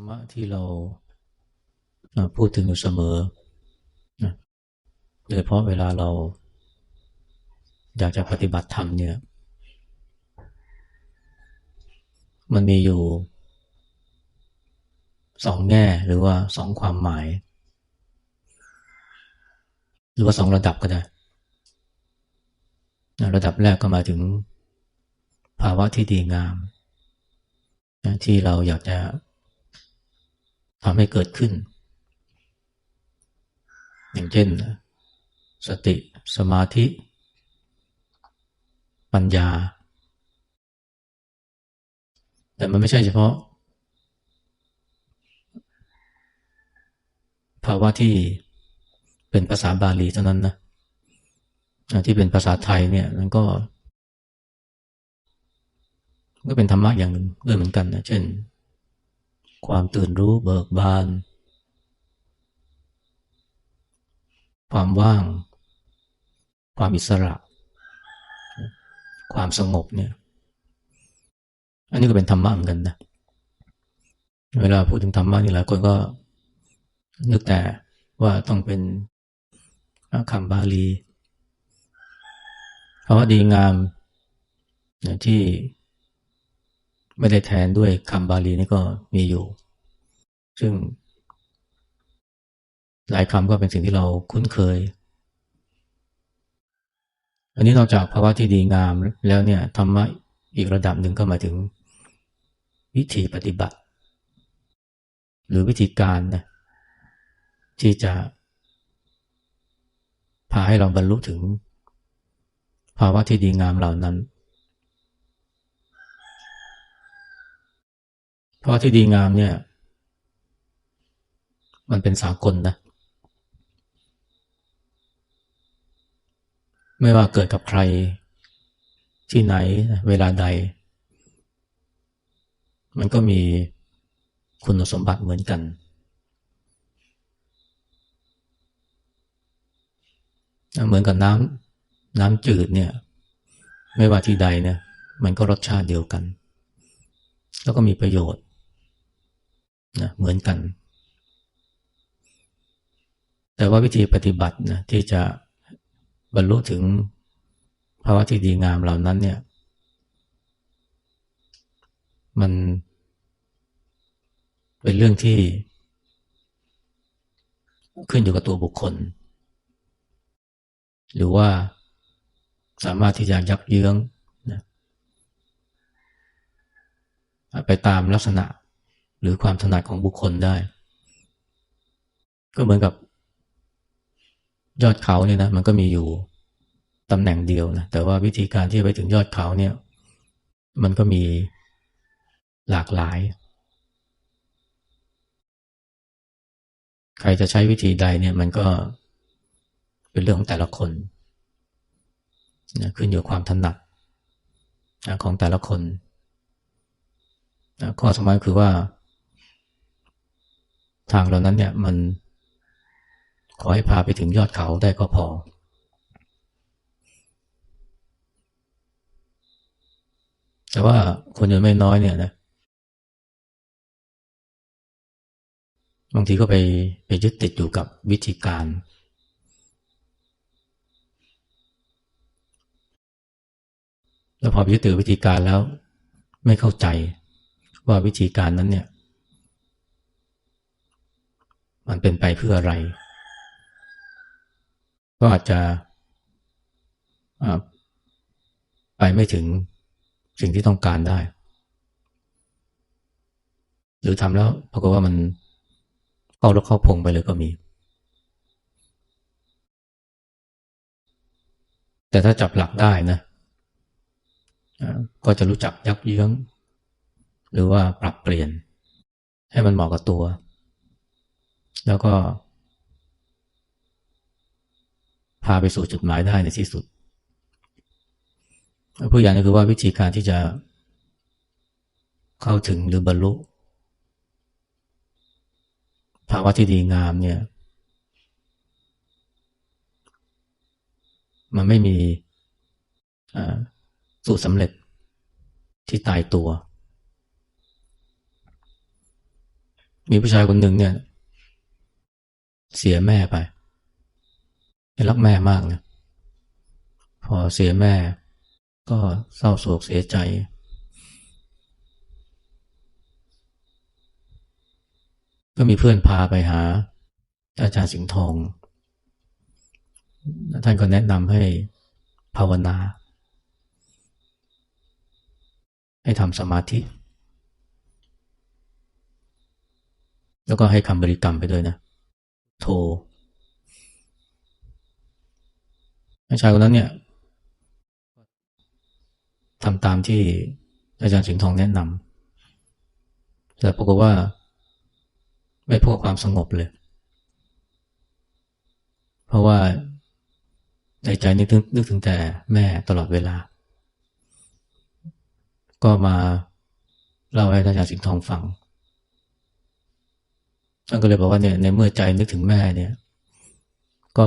รรมะที่เราพูดถึงอยู่เสมอโดยเพราะเวลาเรา อยากจะปฏิบัติธรรมเนี่ย มันมีอยู่สองแง่หรือว่าสองความหมาย หรือว่าสองระดับก็ได้ ระดับแรกก็มาถึงภาวะที่ดีงามที่เราอยากจะ ทำให้เกิดขึ้น อย่างเช่น สติสมาธิ ปัญญา แต่มันไม่ใช่เฉพาะ ภาวะที่เป็นภาษาบาลีเท่านั้นนะที่เป็นภาษาไทยเนี่ยมันก็ก็เป็นธรรมะอย่างหนึ่งด้วยเหมือนกันนะเช่น ความตื่นรู้เบิกบาน ความว่าง ความอิสระ ความสงบเนี่ย อันนี้ก็เป็นธรรมะเหมือนกันนะ เวลาพูดถึงธรรมะนี่หลายคนก็นึกแต่ว่าต้องเป็นคำบาลีเพราะว่าดีงามที่ ไม่ได้แทนด้วยคำบาลีนี่ก็มีอยู่ ซึ่ง หลายคำก็เป็นสิ่งที่เราคุ้นเคย อันนี้นอกจากภาวะที่ดีงามแล้วเนี่ยธรรมะอีกระดับหนึ่งก็หมายถึง วิธีปฏิบัติ หรือวิธีการนะที่จะ พาให้เราบรรลุถึง ภาวะที่ดีงามเหล่านั้น เพราะที่ดีงามเนี่ย มันเป็นสากลนะ ไม่ว่าเกิดกับใคร ที่ไหนเวลาใด มันก็มีคุณสมบัติเหมือนกัน เหมือนกับน้ำน้ำจืดเนี่ย ไม่ว่าที่ใดเนี่ยมันก็รสชาติเดียวกัน แล้วก็มีประโยชน์ นะเหมือนกัน แต่ว่าวิธีปฏิบัตินะที่จะบรรลุถึงภาวะที่ดีงามเหล่านั้นเนี่ย มันเป็นเรื่องที่ ขึ้นอยู่กับตัวบุคคล หรือว่าสามารถที่จะยักเยื้องนะไปตามลักษณะ หรือความถนัดของบุคคลได้ ก็เหมือนกับ ยอดเขาเนี่ยนะ มันก็มีอยู่ตำแหน่งเดียวนะแต่ว่าวิธีการที่จะไปถึงยอดเขาเนี่ย มันก็มีหลากหลาย ใครจะใช้วิธีใดเนี่ย มันก็เป็นเรื่องของแต่ละคนนะขึ้นอยู่ความถนัดของแต่ละคนข้อสำคัญคือว่า ทางเหล่านั้นเนี่ยมันขอให้พาไปถึงยอดเขาได้ก็พอ แต่ว่าคนยังไม่น้อยเนี่ยนะบางทีก็ไปไปยึดติดอยู่กับวิธีการ แล้วพอยึดติดวิธีการแล้ว ไม่เข้าใจว่าวิธีการนั้นเนี่ย มันเป็นไปเพื่ออะไร ก็อาจจะไปไม่ถึงสิ่งที่ต้องการได้ หรือทำแล้วปรากฏว่ามันเข้ารกเข้าพงไปเลยก็มี แต่ถ้าจับหลักได้นะก็จะรู้จักยักเยื้อง หรือว่าปรับเปลี่ยน ให้มันเหมาะกับตัว แล้วก็ พาไปสู่จุดหมายได้ในที่สุดผู้อย่างนี้คือว่าวิธีการที่จะเข้าถึงหรือบรรลุภาวะที่ดีงามเนี่ย มันไม่มีสูตรสำเร็จที่ตายตัว มีผู้ชายคนหนึ่งเนี่ย เสียแม่ไปรักแม่มากนะพอเสียแม่ ก็เศร้าโศกเสียใจ ก็มีเพื่อนพาไปหา อาจารย์สิงห์ทอง ท่านก็แนะนำให้ภาวนา ให้ทำสมาธิ แล้วก็ให้คำบริกรรมไปด้วยนะ โทชายคนนั้นเนี่ยทำตามที่อาจารย์สิงห์ทองแนะนำแต่ปรากฏว่า ไม่พบความสงบเลย เพราะว่าในใจนึกถึงนึกถึงแต่แม่ตลอดเวลา ก็มาเล่าให้อาจารย์สิงห์ทองฟัง ท่านก็เลยบอกว่าเนี่ยในเมื่อใจนึกถึงแม่เนี่ย ก็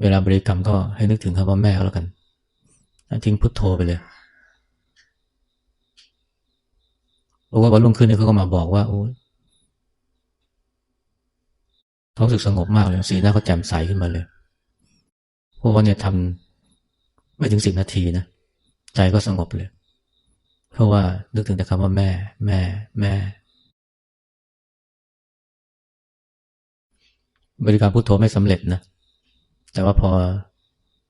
เวลาบริกรรมก็ให้นึกถึงคำว่าแม่ก็แล้วกัน ทิ้งพุทโธไปเลยบอกว่าวันรุ่งขึ้นเนี่ยเขาก็มาบอกว่าโอ้ยเขาสึกสงบมากเลยสีหน้าเขาแจ่มใสขึ้นมาเลยเพราะว่าเนี่ยทำไม่ถึงสิบนาทีนะใจก็สงบเลย เพราะว่านึกถึงแต่คำว่าแม่ แม่ แม่ บริการพุทโธไม่สำเร็จนะแต่ว่าพอ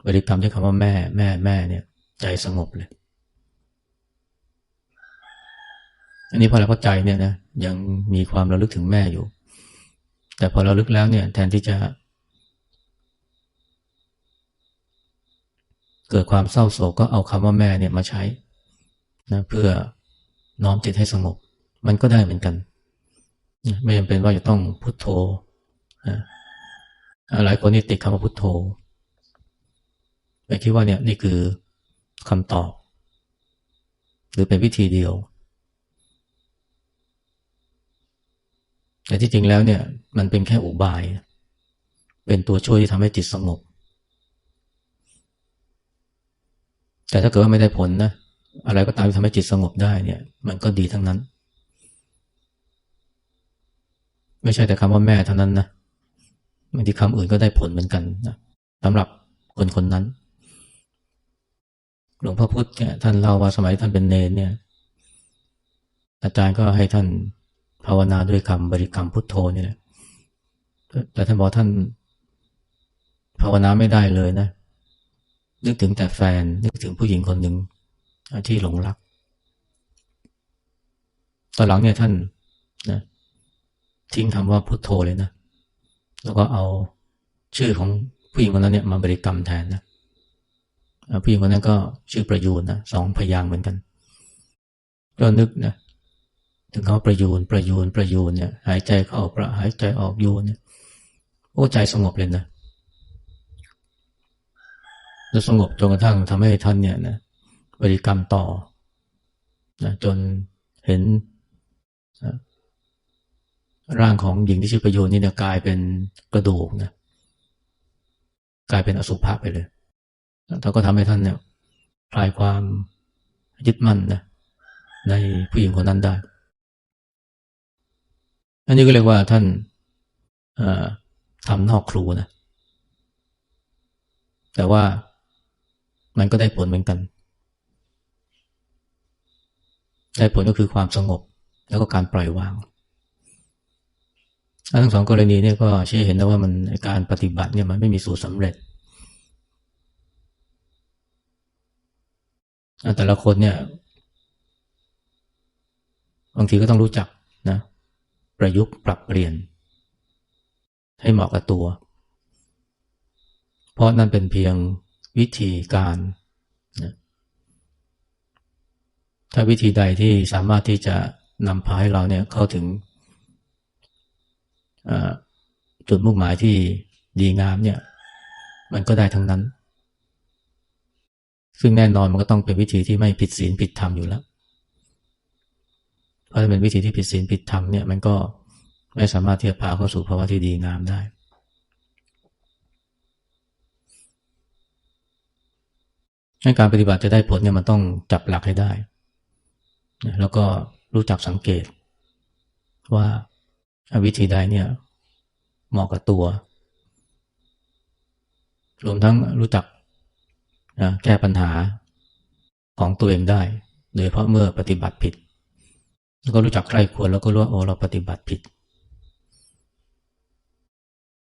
บริกรรมด้วยคำว่าแม่แม่แม่เนี่ย ใจสงบเลย อันนี้พอเราเข้าใจเนี่ยนะยังมีความระลึกถึงแม่อยู่ แต่พอเราลึกแล้วเนี่ย แทนที่จะ เกิดความเศร้าโศกก็เอาคำว่าแม่เนี่ยมาใช้นะเพื่อน้อมจิตให้สงบ มันก็ได้เหมือนกัน ไม่จำเป็นว่าจะต้องพุโทโธ หลายคนนี่ติดคำว่าพุทโธไปคิดว่าเนี่ยนี่คือคำตอบ หรือเป็นวิธีเดียว แต่ที่จริงแล้วเนี่ยมันเป็นแค่อุบาย เป็นตัวช่วยที่ทำให้จิตสงบ แต่ถ้าเกิดว่าไม่ได้ผลนะอะไรก็ตามที่ทำให้จิตสงบได้เนี่ย มันก็ดีทั้งนั้น ไม่ใช่แต่คำว่าแม่เท่านั้นนะ บางทีคำอื่นก็ได้ผลเหมือนกันนะสำหรับคนคนนั้น หลวงพ่อพุธเนี่ยท่านเล่าว่าสมัยท่านเป็นเนรเนี่ย อาจารย์ก็ให้ท่านภาวนาด้วยคำบริกรรมพุทโธนี่แหละแต่ท่านบอกท่านภาวนาไม่ได้เลยนะ นึกถึงแต่แฟน นึกถึงผู้หญิงคนหนึ่งที่หลงรัก ตอนหลังเนี่ยท่านนะทิ้งคำว่าพุทโธเลยนะ แล้วก็เอาชื่อของผู้หญิงคนนั้นเนี่ยมาบริกรรมแทนนะผู้หญิงคนนั้นก็ชื่อประยูนนะสองพยางเหมือนกันก็นึกนะถึงเขาประยูนประยูนประยูนเนี่ย หายใจเข้าประหายใจออกยูนเนี่ยโอ้ใจสงบเลยนะแล้วสงบจนกระทั่งทำให้ท่านเนี่ยนะบริกรรมต่อนะจนเห็น ร่างของหญิงที่ชื่อประโยชน์นี่เนี่ยกลายเป็นกระดูกนะกลายเป็นอสุภะไปเลยแล้วก็ทำให้ท่านเนี่ยคลายความยึดมั่นนะในผู้หญิงคนนั้นได้ อันนี้ก็เรียกว่าท่านทำนอกครูนะ แต่ว่ามันก็ได้ผลเหมือนกัน ได้ผลก็คือความสงบแล้วก็การปล่อยวาง ทั้งสองกรณีเนี่ยก็ชี้เห็นได้ว่ามันการปฏิบัติเนี่ยมันไม่มีสูตรสำเร็จแต่ละคนเนี่ยบางทีก็ต้องรู้จักนะประยุกต์ปรับเปลี่ยน ให้เหมาะกับตัว เพราะนั่นเป็นเพียงวิธีการนะถ้าวิธีใดที่สามารถที่จะนำพาให้เราเนี่ยเข้าถึง จุดมุ่งหมายที่ดีงามเนี่ย มันก็ได้ทั้งนั้น ซึ่งแน่นอนมันก็ต้องเป็นวิธีที่ไม่ผิดศีลผิดธรรมอยู่แล้ว เพราะถ้าเป็นวิธีที่ผิดศีลผิดธรรมเนี่ยมันก็ไม่สามารถที่จะพาเข้าสู่ภาวะที่ดีงามได้ การปฏิบัติจะได้ผลเนี่ยมันต้องจับหลักให้ได้ แล้วก็รู้จักสังเกตว่า วิธีใดเนี่ยเหมาะกับตัว รวมทั้งรู้จักนะแก้ปัญหาของตัวเองได้ โดยเฉพาะเมื่อปฏิบัติผิด แล้วก็รู้จักใครควรแล้วก็รู้ว่าโอ้เราปฏิบัติผิด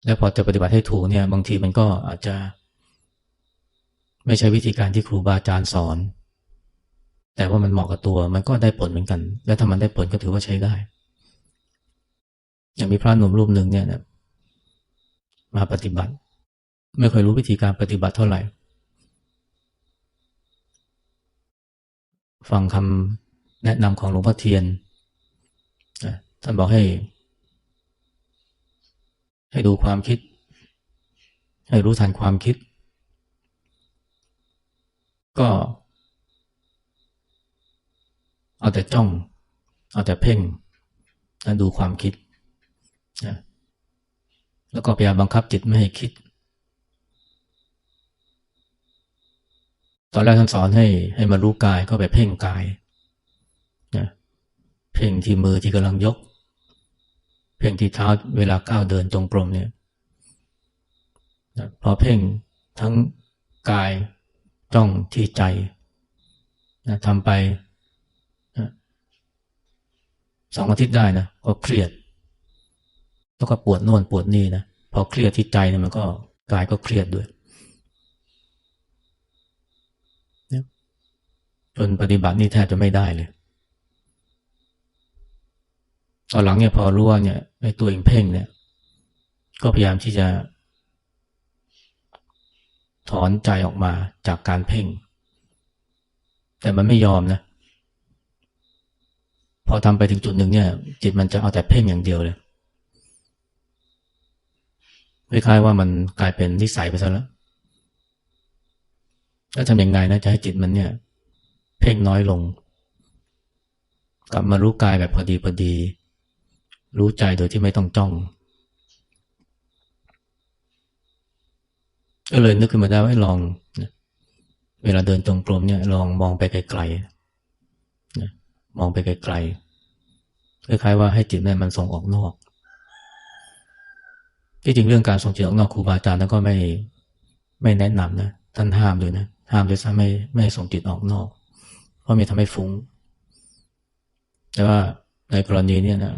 แล้วพอจะปฏิบัติให้ถูกเนี่ย บางทีมันก็อาจจะ ไม่ใช่วิธีการที่ครูบาอาจารย์สอน แต่ว่ามันเหมาะกับตัว มันก็ได้ผลเหมือนกัน และถ้ามันได้ผลก็ถือว่าใช้ได้ อย่างมีพระหนุ่มรูปหนึ่งเนี่ยมาปฏิบัติ ไม่เคยรู้วิธีการปฏิบัติเท่าไหร่ ฟังคำแนะนำของหลวงพ่อเทียนท่านบอกให้ ให้ดูความคิด ให้รู้ทันความคิด ก็เอาแต่จ้อง เอาแต่เพ่งดูความคิด แล้วก็พยายามบังคับจิตไม่ให้คิด ตอนแรกท่านสอนให้ให้มารู้กายก็ไปเพ่งกายนะเพ่งที่มือที่กำลังยก เพ่งที่เท้าเวลาก้าวเดินจงกรมเนี่ยนะพอเพ่งทั้งกายจ้องที่ใจนะทำไปนะสองอาทิตย์ได้นะก็เครียด แล้วก็ปวดโน่นปวดนี่นะพอเครียดที่ใจเนี่ยมันก็กายก็เครียดด้วยจนปฏิบัตินี่แทบจะไม่ได้เลยตอนหลังเนี่ยพอรู้ว่าเนี่ยไอ้ตัวเองเพ่งเนี่ย ก็พยายามที่จะ ถอนใจออกมาจากการเพ่ง แต่มันไม่ยอมนะ พอทำไปถึงจุดหนึ่งเนี่ย จิตมันจะเอาแต่เพ่งอย่างเดียวเลย คล้ายๆว่ามันกลายเป็นนิสัยไปซะแล้วแล้วทำยังไงนะจะให้จิตมันเนี่ย เพ่งน้อยลง กลับมารู้กายแบบพอดีพอดี รู้ใจโดยที่ไม่ต้องจ้องก็เลยนึกขึ้นมาได้ว่าลองเวลาเดินจงกรมเนี่ยลองมองไปไกลๆมองไปไกลๆคล้ายๆว่าให้จิตเนี่ยมันส่งออกนอก ที่จริงเรื่องการส่งจิตออกนอกครูบาอาจารย์ท่านก็ไม่ไม่แนะนำนะท่านห้ามเลยนะห้ามเลยซะไม่ไม่ส่งจิตออกนอก เพราะมีทำให้ฟุง้ง แต่ว่าในกรณีนี้นะ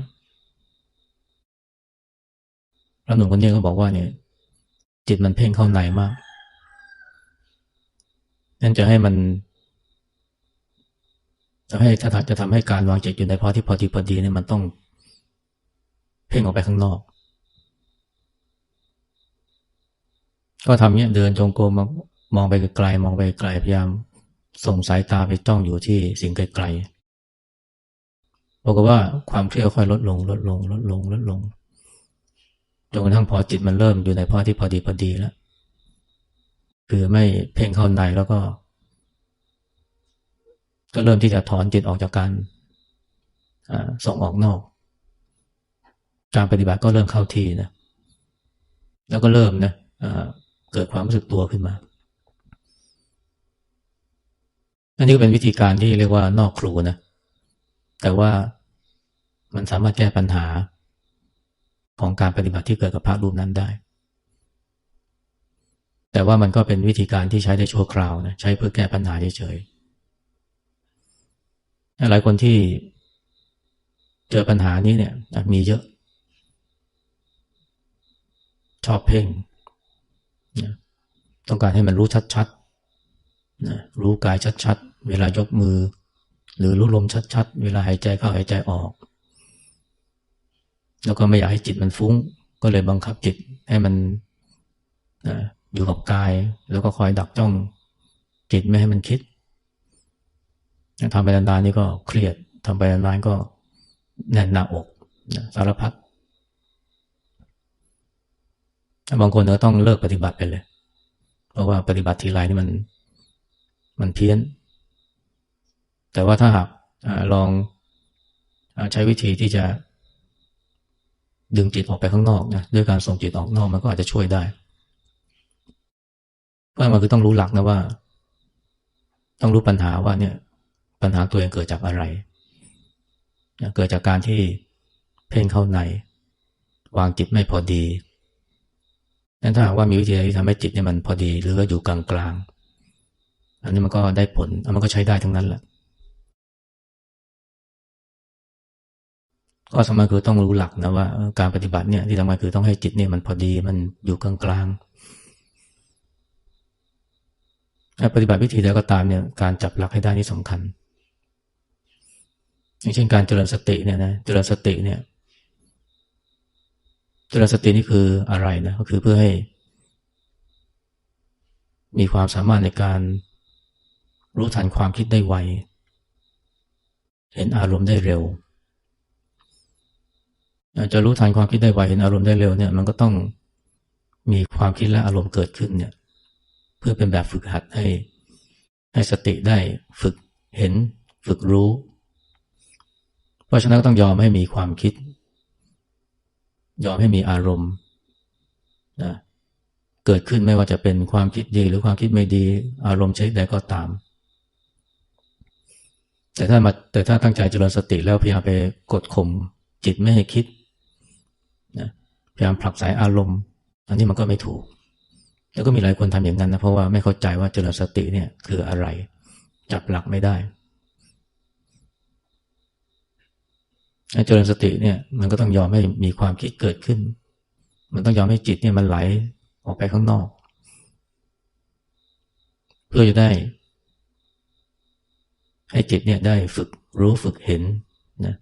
พระหนุ่มคนนี้ก็บอกว่าเนี่ย จิตมันเพ่งเข้าในมากนั่นจะให้มันจะให้ถ้าจะทำให้การวางจิตอยู่ในพอที่พอดีพอดีเนี่ยมันต้อง เพ่งออกไปข้างนอก ก็ทำเนี้ยเดินจงกรมมองไปไกลมองไปไกลพยายามส่งสายตาไปจ้องอยู่ที่สิ่งไกลๆบอกว่าความเครียดค่อยลดลง ลดลง ลดลง ลดลงจนกระทั่งพอจิตมันเริ่มอยู่ในพ่อที่พอดีพอดีแล้ว คือไม่เพ่งเข้าในแล้วก็ ก็เริ่มที่จะถอนจิตออกจากการส่งออกนอก การปฏิบัติก็เริ่มเข้าที่นะ แล้วก็เริ่มนะ เกิดความรู้สึกตัวขึ้นมา อันนี้ก็เป็นวิธีการที่เรียกว่านอกครูนะ แต่ว่ามันสามารถแก้ปัญหาของการปฏิบัติที่เกิดกับพระรูปนั้นได้ แต่ว่ามันก็เป็นวิธีการที่ใช้ได้ชั่วคราวนะ ใช้เพื่อแก้ปัญหาเฉยๆ หลายคนที่เจอปัญหานี้เนี่ยมีเยอะ ชอบเพ่ง ต้องการให้มันรู้ชัดๆรู้กายชัดๆ เวลายกมือ หรือรู้ลมชัดๆ เวลาหายใจเข้าหายใจออก แล้วก็ไม่อยากให้จิตมันฟุ้ง ก็เลยบังคับจิตให้มันอยู่กับกาย แล้วก็คอยดักจ้องจิตไม่ให้มันคิดทำไปนานๆนี่ก็เครียดทำไปนานๆก็แน่นหน้าอกสารพัดบางคนก็ต้องเลิกปฏิบัติไปเลย เพราะว่าปฏิบัติทีไรนี่มันมันเพี้ยน แต่ว่าถ้าหากลองใช้วิธีที่จะดึงจิตออกไปข้างนอกนะด้วยการส่งจิตออกนอกมันก็อาจจะช่วยได้ก็มันคือต้องรู้หลักนะว่า ต้องรู้ปัญหาว่าเนี่ยปัญหาตัวเองเกิดจากอะไร เกิดจากการที่เพ่งเข้าใน วางจิตไม่พอดี นั้นถ้าหากว่ามีวิธีที่ทำให้จิตเนี่ยมันพอดี หรือว่าอยู่กลางๆ อันนี้มันก็ได้ผลมันก็ใช้ได้ทั้งนั้นแหละก็สำคัญคือต้องรู้หลักนะว่าการปฏิบัติเนี่ยที่สำคัญคือต้องให้จิตเนี่ยมันพอดีมันอยู่กลางๆปฏิบัติวิธีใดก็ตามเนี่ยการจับหลักให้ได้นี่สำคัญ อย่างเช่นการเจริญสติเนี่ยนะเจริญสติเนี่ย เจริญสตินี่คืออะไรนะก็คือเพื่อให้ มีความสามารถในการรู้ทันความคิดได้ไว เห็นอารมณ์ได้เร็วจะรู้ทันความคิดได้ไวเห็นอารมณ์ได้เร็วเนี่ย มันก็ต้องมีความคิดและอารมณ์เกิดขึ้นเนี่ย เพื่อเป็นแบบฝึกหัดให้ ให้สติได้ฝึกเห็น ฝึกรู้ เพราะฉะนั้นก็ต้องยอมให้มีความคิด ยอมให้มีอารมณ์นะเกิดขึ้นไม่ว่าจะเป็นความคิดดีหรือความคิดไม่ดี อารมณ์ชนิดใดก็ตาม แต่ถ้ามาแต่ถ้าตั้งใจเจริญสติแล้วพยายามไปกดข่มจิตไม่ให้คิดนะพยายามผลักสายอารมณ์ อันนี้มันก็ไม่ถูก แล้วก็มีหลายคนทำอย่างนั้นนะเพราะว่าไม่เข้าใจว่าเจริญสติเนี่ยคืออะไร จับหลักไม่ได้ เจริญสติเนี่ยมันก็ต้องยอมให้มีความคิดเกิดขึ้น มันต้องยอมให้จิตเนี่ยมันไหลออกไปข้างนอก เพื่อจะได้ ให้จิตเนี่ยได้ฝึกรู้ฝึกเห็นนะ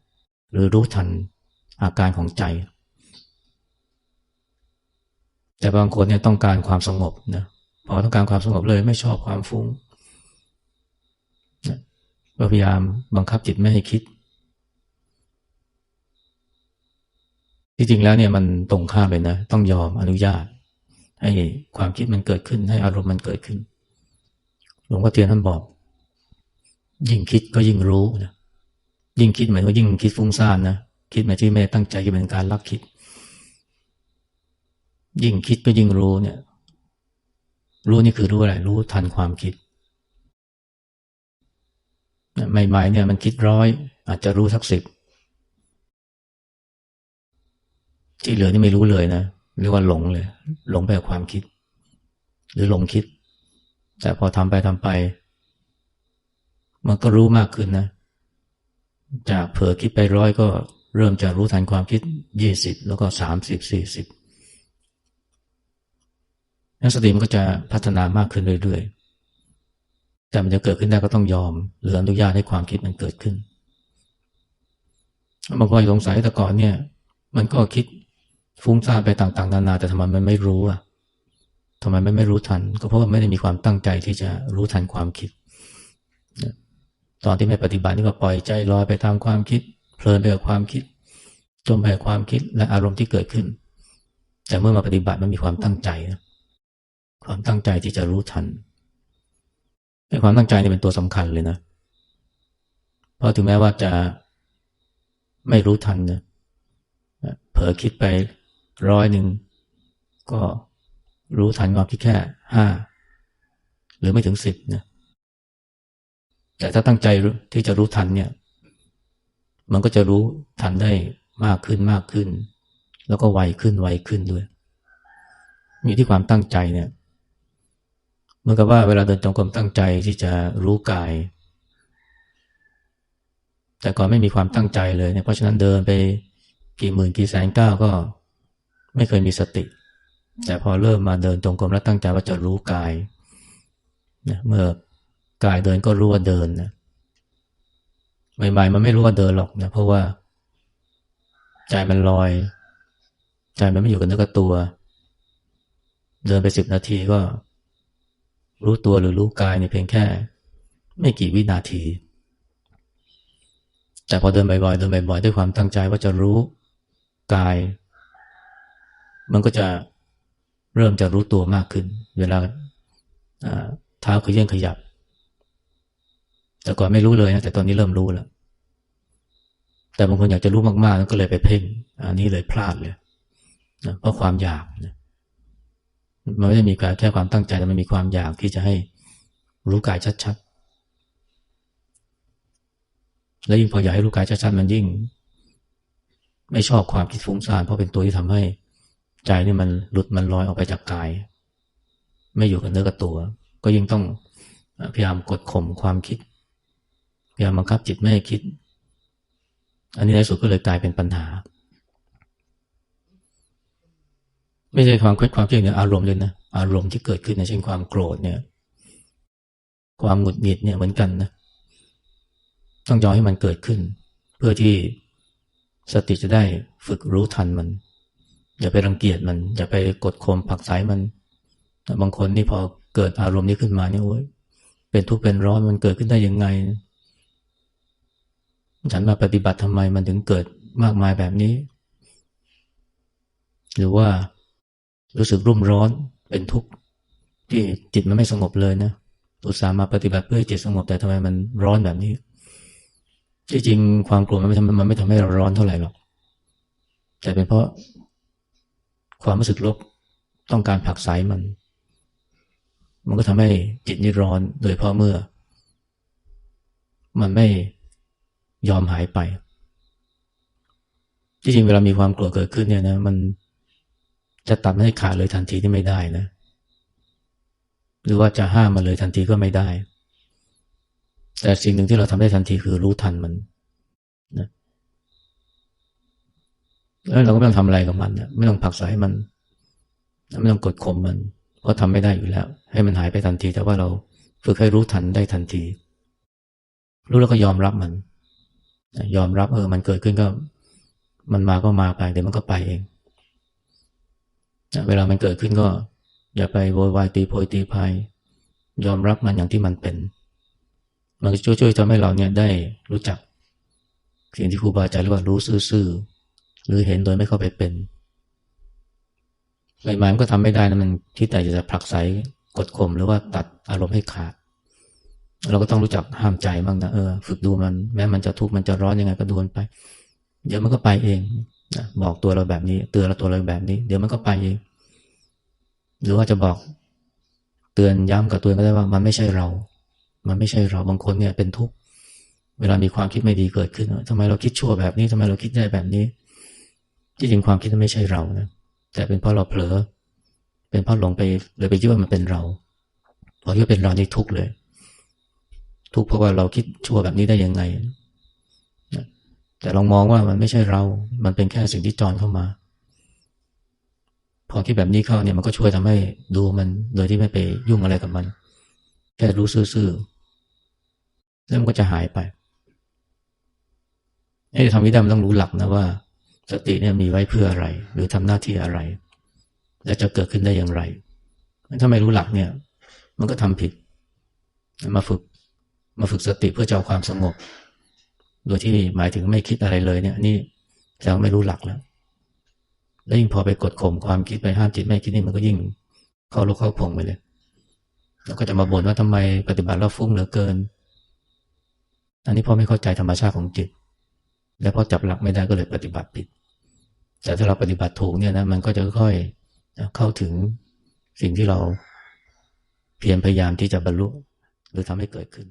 หรือรู้ทันอาการของใจ แต่บางคนเนี่ยต้องการความสงบนะพอต้องการความสงบเลยไม่ชอบความฟุ้งพยายามบังคับจิตไม่ให้คิด ที่จริงแล้วเนี่ยมันตรงข้ามเลยนะ ต้องยอมอนุญาต ให้ความคิดมันเกิดขึ้น ให้อารมณ์มันเกิดขึ้นหลวงพ่อเทียนท่านบอก ยิ่งคิดก็ยิ่งรู้นะยิ่งคิดหมายว่ายิ่งคิดฟุ้งซ่านนะคิดหมายที่ไม่ตั้งใจจะเป็นการลักคิด ยิ่งคิดก็ยิ่งรู้เนี่ย รู้นี่คือรู้อะไร รู้ทันความคิดใหม่ๆเนี่ยมันคิดร้อย อาจจะรู้สักสิบ ที่เหลือนี่ไม่รู้เลยนะเรียกว่าหลงเลย หลงไปกับความคิด หรือหลงคิด แต่พอทำไปทำไป มันก็รู้มากขึ้นนะ จากเผลอคิดไปร้อยก็เริ่มจะรู้ทันความคิดยี่สิบแล้วก็สามสิบสี่สิบนั้นสติมันก็จะพัฒนามากขึ้นเรื่อยๆ แต่มันจะเกิดขึ้นได้ก็ต้องยอม หรืออนุญาตให้ความคิดมันเกิดขึ้นบางคนสงสัยแต่ก่อนเนี่ย มันก็คิด ฟุ้งซ่านไปต่างๆนานา แต่ทำไมมันไม่รู้อะทำไมไม่ไม่รู้ทัน ก็เพราะว่าไม่ได้มีความตั้งใจที่จะรู้ทันความคิด ตอนที่ไม่ปฏิบัตินี่ก็ปล่อยใจลอยไปตามความคิด เพลินไปกับความคิด จมไปกับความคิดและอารมณ์ที่เกิดขึ้น แต่เมื่อมาปฏิบัติมันมีความตั้งใจ ความตั้งใจที่จะรู้ทันไอ้ความตั้งใจนี่เป็นตัวสำคัญเลยนะ เพราะถึงแม้ว่าจะไม่รู้ทันนะเผลอคิดไป ร้อยหนึ่งก็รู้ทันความคิดแค่ห้าหรือไม่ถึงสิบนะแต่ถ้าตั้งใจที่จะรู้ทันเนี่ย มันก็จะรู้ทันได้มากขึ้นมากขึ้น แล้วก็ไวขึ้นไวขึ้นด้วยมีที่ความตั้งใจเนี่ยเหมือนกับว่าเวลาเดินจงกรมตั้งใจที่จะรู้กาย แต่ก่อนไม่มีความตั้งใจเลยเนี่ยเพราะฉะนั้นเดินไปกี่หมื่นกี่แสนก้าวก็ ไม่เคยมีสติ แต่พอเริ่มมาเดินจงกรมแล้วตั้งใจว่าจะรู้กายนะเมื่อกายเดินก็รู้ว่าเดินนะใหม่ๆมันไม่รู้ว่าเดินหรอกนะเพราะว่า ใจมันลอย ใจมันไม่อยู่กับเนื้อกับตัว เดินไปสิบนาทีก็ รู้ตัวหรือรู้กายเนี่ยเพียงแค่ ไม่กี่วินาที แต่พอเดินบ่อยๆเดินบ่อยๆด้วยความตั้งใจว่าจะรู้กาย มันก็จะเริ่มจะรู้ตัวมากขึ้น เวลาเท้าขยื่นขยับ แต่ก่อนไม่รู้เลยนะแต่ตอนนี้เริ่มรู้แล้ว แต่บางคนอยากจะรู้มากๆก็เลยไปเพ่ง อันนี้เลยพลาดเลยนะเพราะความอยากนะมันไม่ได้มีการแค่ความตั้งใจแต่มันมีความอยากที่จะให้รู้กายชัดๆ และยิ่งพออยากให้รู้กายชัดๆมันยิ่ง ไม่ชอบความคิดฟุ้งซ่านเพราะเป็นตัวที่ทำให้ ใจนี่มันหลุดมันลอยออกไปจากกาย ไม่อยู่กับเนื้อกับตัว ก็ยิ่งต้องพยายามกดข่มความคิด พยายามบังคับจิตไม่ให้คิด อันนี้ในสุดก็เลยกลายเป็นปัญหา ไม่ใช่ความคิดความคิดเนี่ยอารมณ์เลยนะอารมณ์ที่เกิดขึ้นในเช่นความโกรธเนี่ย ความหงุดหงิดเนี่ยเหมือนกันนะต้องยอมให้มันเกิดขึ้น เพื่อที่สติจะได้ฝึกรู้ทันมัน อย่าไปรังเกียจมัน อย่าไปกดข่มผักสายมัน บางคนนี่พอเกิดอารมณ์นี้ขึ้นมาเนี่ยโอ้ยเป็นทุกข์เป็นร้อนมันเกิดขึ้นได้ยังไง ฉันมาปฏิบัติทำไมมันถึงเกิดมากมายแบบนี้ หรือว่ารู้สึกรุ่มร้อนเป็นทุกข์ที่จิตมันไม่สงบเลยนะอุตส่าห์มาปฏิบัติเพื่อจิตสงบแต่ทำไมมันร้อนแบบนี้ ที่จริงความกลัวมันไม่ทำมันไม่ทำให้เราร้อนเท่าไหร่หรอกแต่เป็นเพราะ ความรู้สึกลบต้องการผักสายมัน มันก็ทำให้จิตนี่ร้อนโดยเพราะเมื่อ มันไม่ยอมหายไป ที่จริงเวลามีความกลัวเกิดขึ้นเนี่ยนะ มันจะตัดมันให้ขาดเลยทันทีที่ไม่ได้นะ หรือว่าจะห้ามมันเลยทันทีก็ไม่ได้ แต่สิ่งหนึ่งที่เราทำได้ทันทีคือรู้ทันมันนะ แล้วเราก็ไม่ต้องทำอะไรกับมันนะไม่ต้องผักใส่มัน ไม่ต้องกดข่มมัน เพราะทำไม่ได้อยู่แล้ว ให้มันหายไปทันที แต่ว่าเราฝึกให้รู้ทันได้ทันที รู้แล้วก็ยอมรับมัน ยอมรับเออ มันเกิดขึ้นก็ มันมาก็มาไปเดี๋ยวมันก็ไปเอง เวลามันเกิดขึ้นก็ อย่าไปโวยวายตีโพยตีพายยอมรับมันอย่างที่มันเป็น มันจะช่วยๆทำให้เราเนี่ยได้รู้จักสิ่งที่ครูบาอาจารย์เรียกว่ารู้ซื่อๆ หรือเห็นโดยไม่เข้าไปเป็นใหม่ๆมันก็ทำไม่ได้นะมันที่แต่จะผลักไสกดข่มหรือว่าตัดอารมณ์ให้ขาด เราก็ต้องรู้จักห้ามใจบ้างนะเออฝึกดูมัน แม้มันจะทุกข์มันจะร้อนยังไงก็ดูมันไป เดี๋ยวมันก็ไปเองนะบอกตัวเราแบบนี้ เตือนเราตัวเราแบบนี้ เดี๋ยวมันก็ไปเอง หรือว่าจะบอกเตือนย้ำกับตัวก็ได้ว่ามันไม่ใช่เรา มันไม่ใช่เราบางคนเนี่ยเป็นทุกข์เวลามีความคิดไม่ดีเกิดขึ้นทำไมเราคิดชั่วแบบนี้ทำไมเราคิดได้แบบนี้ที่ จริงความคิดนั้นไม่ใช่เรานะแต่เป็นเพราะเราเผลอ เป็นเพราะหลงไปเลยไปคิดว่ามันเป็นเราพอคิดว่าเป็นเรานี่ทุกข์เลย ทุกข์เพราะว่าเราคิดชั่วแบบนี้ได้ยังไงแต่ลองมองว่ามันไม่ใช่เรา มันเป็นแค่สิ่งที่จอนเข้ามา พอคิดแบบนี้เข้าเนี่ยมันก็ช่วยทำให้ดูมันโดยที่ไม่ไปยุ่งอะไรกับมัน แค่รู้ซื่อๆแล้วมันก็จะหายไปไอ้ทำวิธีมันต้องรู้หลักนะว่า สติเนี่ยมีไว้เพื่ออะไร หรือทำหน้าที่อะไร และจะเกิดขึ้นได้อย่างไร ถ้าไม่รู้หลักเนี่ย มันก็ทำผิด มาฝึกมาฝึกสติเพื่อจะเอาความสงบ โดยที่หมายถึงไม่คิดอะไรเลยเนี่ย นี่แสดงไม่รู้หลักแล้วแล้วยิ่งพอไปกดข่มความคิดไปห้ามจิตไม่คิดนี่มันก็ยิ่ง เข้าลุกเข้าพงไปเลย แล้วก็จะมาบ่นว่าทำไมปฏิบัติแล้วฟุ้งเหลือเกิน อันนี้พ่อไม่เข้าใจธรรมชาติของจิต และพอจับหลักไม่ได้ก็เลยปฏิบัติผิด แต่ถ้าเราปฏิบัติถูกเนี่ยนะมันก็จะค่อยเข้าถึงสิ่งที่เราเพียรพยายามที่จะบรรลุหรือทำให้เกิดขึ้น